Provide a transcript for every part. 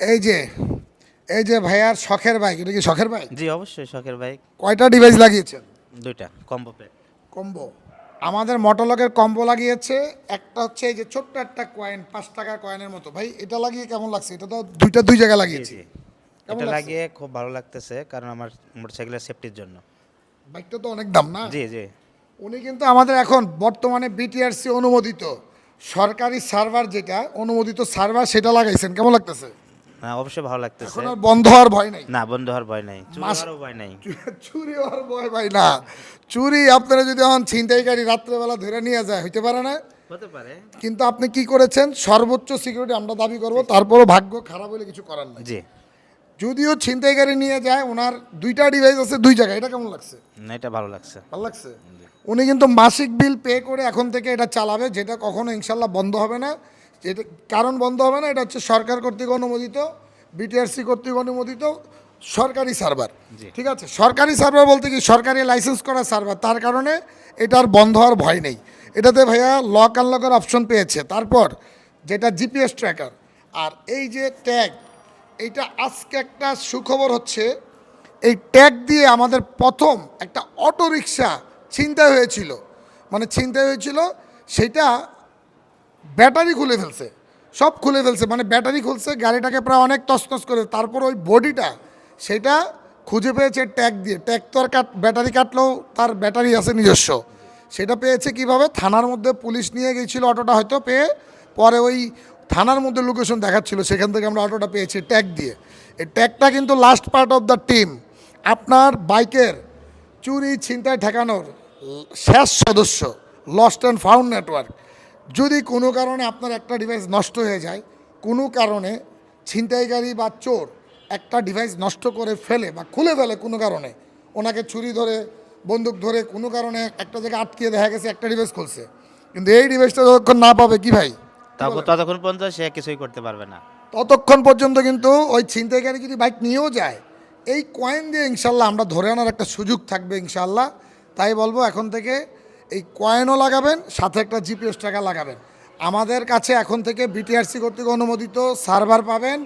এই যে এই যে ভাইয়ার শখের বাইক এটা কি শখের বাইক? জি অবশ্যই শখের বাইক। কয়টা ডিভাইস লাগিয়েছেন? দুইটা কম্বো প্যাক কম্বো আমাদের মোটরলকের কম্বো লাগিয়েছে একটা হচ্ছে এই যে ছোট্ট একটা কয়েন পাঁচ টাকার কয়েনের মতো। ভাই এটা লাগিয়ে কেমন লাগছে? এটা তো দুইটা দুই জায়গায় লাগিয়েছি। এটা লাগিয়ে খুব ভালো লাগতেছে কারণ আমার মোটরসাইকেলের সেফটির জন্য। বাইকটা তো অনেক দাম না? জি জি। উনি কিন্তু আমাদের এখন বর্তমানে বিটিআরসি অনুমোদিত। সরকারি সার্ভার যেটা অনুমোদিত সার্ভার সেটা লাগাইছেন। কেমন লাগতেছে? হ্যাঁ অবশ্যই ভালো লাগতেছে। এখন আর বন্ধ হওয়ার ভয় নাই। না বন্ধ হওয়ার ভয় নাই। চুরি মাস- হওয়ারও ভয় নাই। চুরি হওয়ার ভয় ভাই না। চুরি আপনারা যদি এখন ছিনতাইকারী রাত্রেবেলা ধরে নিয়ে যায় হইতে পারে না? হতে পারে। কিন্তু আপনি কি করেছেন? সর্বোচ্চ সিকিউরিটি আমরা দাবি করব তারপরও ভাগ্য খারাপ হলে কিছু করার নাই। জি। যদিও ছিনতাইকারী নিয়ে যায় ওনার দুইটা ডিভাইস আছে দুই জায়গায়। এটা কেমন লাগছে? না এটা ভালো লাগছে। ভালো লাগছে? উনি কিন্তু মাসিক বিল পে করে এখন থেকে এটা চালাবে যেটা কখনো ইনশাল্লাহ বন্ধ হবে না। যেটা কারণ বন্ধ হবে না এটা হচ্ছে সরকার কর্তৃক অনুমোদিত বিটিআরসি কর্তৃক অনুমোদিত সরকারি সার্ভার। ঠিক আছে? সরকারি সার্ভার বলতে কি? সরকারি লাইসেন্স করা সার্ভার। তার কারণে এটার বন্ধ হওয়ার ভয় নেই। এটাতে ভাইয়া লক আনলকের অপশন পেয়েছে। তারপর যেটা জিপিএস ট্র্যাকার আর এই যে ট্যাগ এইটা আজকে একটা সুখবর হচ্ছে এই ট্যাগ দিয়ে আমাদের প্রথম একটা অটো রিক্সা ছিনতাই হয়েছিল। মানে ছিনতাই হয়েছিল সেটা ব্যাটারি খুলে ফেলছে। সব খুলে ফেলছে মানে ব্যাটারি খুলছে, গাড়িটাকে প্রায় অনেক তসতস করে, তারপর ওই বডিটা, সেটা খুঁজে পেয়েছে ট্যাগ দিয়ে। ট্যাগ তো আর কাট, ব্যাটারি কাটলেও তার ব্যাটারি আছে নিজস্ব। সেটা পেয়েছে কীভাবে? থানার মধ্যে পুলিশ নিয়ে গিয়েছিল অটোটা হয়তো, পেয়ে পরে ওই থানার মধ্যে লোকেশন দেখাচ্ছিল, সেখান থেকে আমরা অটোটা পেয়েছি ট্যাগ দিয়ে। এই ট্যাগটা কিন্তু last part of the team আপনার বাইকের চুরি, ছিনতাই, ঠেকানোর শেষ সদস্য লস্ট অ্যান্ড ফাউন্ড নেটওয়ার্ক যদি কোনো কারণে আপনার একটা ডিভাইস নষ্ট হয়ে যায় কোনো কারণে ছিনতাইকারী বা চোর একটা ডিভাইস নষ্ট করে ফেলে বা খুলে ফেলে কোনো কারণে ওনাকে ছুরি ধরে বন্দুক ধরে কোনো কারণে একটা জায়গায় আটকিয়ে দেখা গেছে একটা ডিভাইস খুলছে। কিন্তু এই ডিভাইসটা যতক্ষণ না পাবে কি ভাই? ততক্ষণ পর্যন্ত সে কিছুই করতে পারবে না। ততক্ষণ পর্যন্ত কিন্তু ওই ছিনতাইকারী যদি বাইক নিয়েও যায় এই কয়েন দিয়ে ইনশাল্লাহ আমরা ধরে আনার একটা সুযোগ থাকবে ইনশাল্লাহ। তাই বলব এখন থেকে এই কয়েনও লাগাবেন, সাথে একটা জিপিএস টাকা লাগাবেন। আমাদের কাছে এখন থেকে বিটিআরসি কর্তৃক অনুমোদিত সার্ভার পাবেন,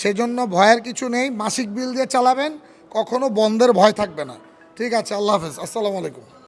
সেজন্য ভয়ের কিছু নেই, মাসিক বিল দিয়ে চালাবেন, কখনো বন্ধের ভয় থাকবে না। ঠিক আছে, আল্লাহ হাফেজ, আসসালামু আলাইকুম।